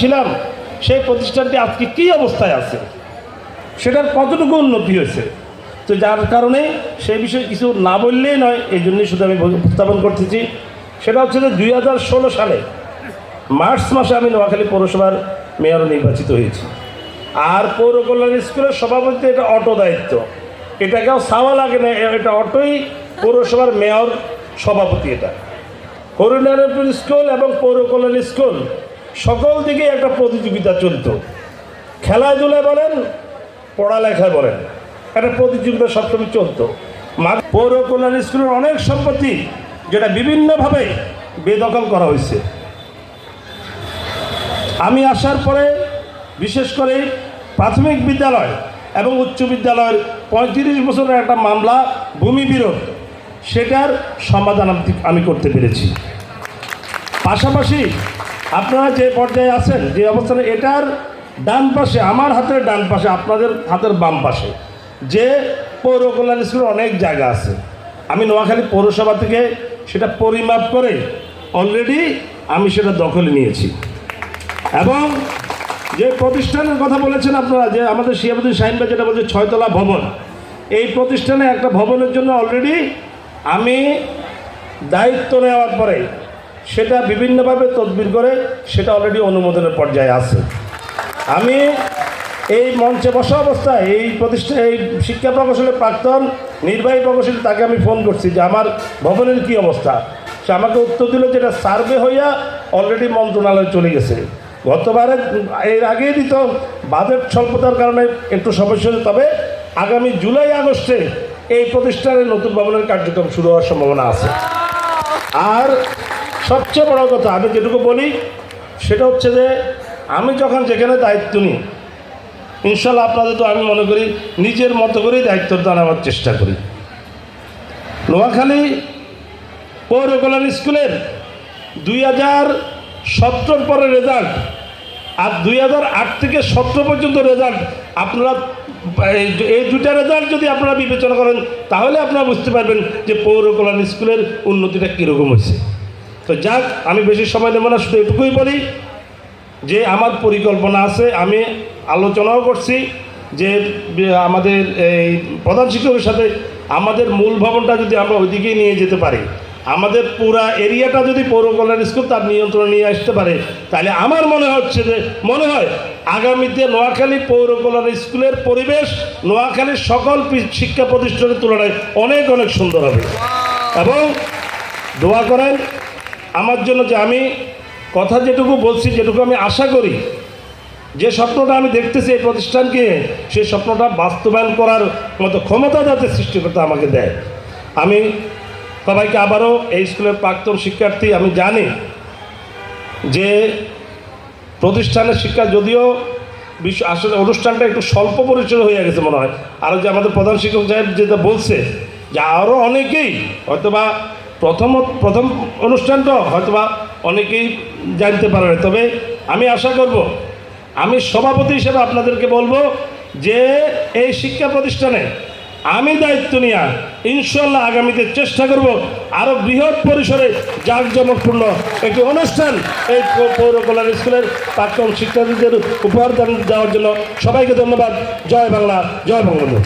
ছিলাম সেই প্রতিষ্ঠানটি আজকে কী অবস্থায় আছে? সেটার কতটুকু উন্নতি হয়েছে? তো যার কারণে সেই বিষয়ে কিছু না বললেই নয়, এই জন্যই শুধু আমি উপস্থাপন করতেছি। সেটা হচ্ছে যে দুই হাজার ষোলো সালে মার্চ মাসে আমি নোয়াখালী পৌরসভার মেয়র নির্বাচিত হয়েছি। আর পৌর কল্যাণ স্কুলের সভাপতি এটা অটো দায়িত্ব। এটাকেও চাওয়া লাগে না এটা অটোই পৌরসভার মেয়র সভাপতি এটা। করুণারপুর স্কুল এবং পৌর কল্যাণ স্কুল সকল দিকে একটা প্রতিযোগিতা চলতো। খেলাধুলায় বলেন, পড়ালেখায় বলেন, একটা প্রতিযোগিতা সবসময় চলতো। পৌর কল্যাণ স্কুলের অনেক সম্পত্তি যেটা বিভিন্নভাবে বেদখল করা হয়েছে। আমি আসার পরে বিশেষ করে প্রাথমিক বিদ্যালয় এবং উচ্চ বিদ্যালয়ের পঁয়ত্রিশ বছরের একটা মামলা, ভূমি বিরোধ, সেটার সমাধান আমি করতে পেরেছি। পাশাপাশি আপনারা যে পর্যায়ে আছেন, যে অবস্থানে, এটার ডান পাশে, আমার হাতের ডান পাশে, আপনাদের হাতের বাম পাশে, যে পৌর কল্যাণ স্কুলের অনেক জায়গা আছে। আমি নোয়াখালী পৌরসভা থেকে সেটা পরিমাপ করে অলরেডি আমি সেটা দখলে নিয়েছি। এবং যে প্রতিষ্ঠানের কথা বলেছেন আপনারা, যে আমাদের শিয়াবুদ্দিন ভাই যেটা বলছে, ছয়তলা ভবন, এই প্রতিষ্ঠানে একটা ভবনের জন্য অলরেডি আমি দায়িত্ব নেওয়ার পরে সেটা বিভিন্নভাবে তদবির করে সেটা অলরেডি অনুমোদনের পর্যায়ে আছে। আমি এই মঞ্চে বসা অবস্থায়, এই প্রতিষ্ঠান এই শিক্ষা প্রকৌশলের প্রাক্তন নির্বাহী প্রকৌশলী তাকে আমি ফোন করছি যে আমার ভবনের কি অবস্থা? সে আমাকে উত্তর দিল যেটা সার্ভে হইয়া অলরেডি মন্ত্রণালয়ে চলে গেছে। গতবারে, এর আগেই দিত বাজেট স্বল্পতার কারণে একটু সমস্যা হয়েছে, তবে আগামী জুলাই, আগস্টে এই প্রতিষ্ঠানের নতুন ভবনের কার্যক্রম শুরু হওয়ার সম্ভাবনা আছে। আর সবচেয়ে বড় কথা আমি যেটুকু বলি, সেটা হচ্ছে যে আমি যখন যেখানে দায়িত্ব নিই, ইনশাল্লাহ আপনাদের তো আমি মনে করি নিজের মতো করেই দায়িত্বটা নেওয়ার চেষ্টা করি। নোয়াখালী পৌর কল্যাণ স্কুলের দুই হাজার সতেরোর পরে রেজাল্ট আর দুই হাজার আট থেকে সতেরো পর্যন্ত রেজাল্ট আপনারা, এই- এই দুটা রেজাল্ট যদি আপনারা বিবেচনা করেন, তাহলে আপনারা বুঝতে পারবেন যে পৌর কল্যাণ স্কুলের উন্নতিটা কীরকম হয়েছে। তো যাক, আমি বেশি সময় নেব না, শুধু এটুকুই বলি যে আমার পরিকল্পনা আছে, আমি আলোচনাও করছি যে আমাদের এই প্রধান শিক্ষকের সাথে আমাদের মূল ভবনটা যদি আমরা ওইদিকেই নিয়ে যেতে পারি, আমাদের পুরা এরিয়াটা যদি পৌর কল্যাণ স্কুল তার নিয়ন্ত্রণে নিয়ে আসতে পারে, তাহলে আমার মনে হচ্ছে যে, মনে হয় আগামীতে নোয়াখালী পৌর কল্যাণ স্কুলের পরিবেশ নোয়াখালীর সকল শিক্ষা প্রতিষ্ঠানের তুলনায় অনেক অনেক সুন্দর হবে। এবং দোয়া করেন আমার জন্য যে আমি কথা যেটুকু বলছি, যেটুকু আমি আশা করি, যে স্বপ্নটা আমি দেখতেছি এই প্রতিষ্ঠানকে সেই স্বপ্নটা বাস্তবায়ন করার মতো ক্ষমতা যাতে সৃষ্টিকর্তা আমাকে দেয়। আমি সবাইকে আবারও এই স্কুলের প্রাক্তন শিক্ষার্থী, আমি জানি যে প্রতিষ্ঠানের শিক্ষা যদিও বিশ্ব আসলে অনুষ্ঠানটা একটু স্বল্প পরিচয় হয়ে গেছে মনে হয়। আর যে আমাদের প্রধান শিক্ষক সাহেব যেটা বলছে, যে আরও অনেকেই হয়তোবা প্রথম প্রথম অনুষ্ঠানটা হয়তোবা অনেকেই জানতে পারে না। তবে আমি আশা করব, আমি সভাপতি হিসেবে আপনাদেরকে বলব যে এই শিক্ষা প্রতিষ্ঠানে আমি দায়িত্ব নিয়ে ইনশাল্লাহ আগামীতে চেষ্টা করব আরও বৃহৎ পরিসরে জাঁকজমকপূর্ণ একটি অনুষ্ঠান এই পৌর কল্যাণ স্কুলের প্রাক্তন শিক্ষার্থীদের উপহার দান দেওয়ার জন্য সবাইকে ধন্যবাদ জয় বাংলা, জয় বঙ্গবন্ধু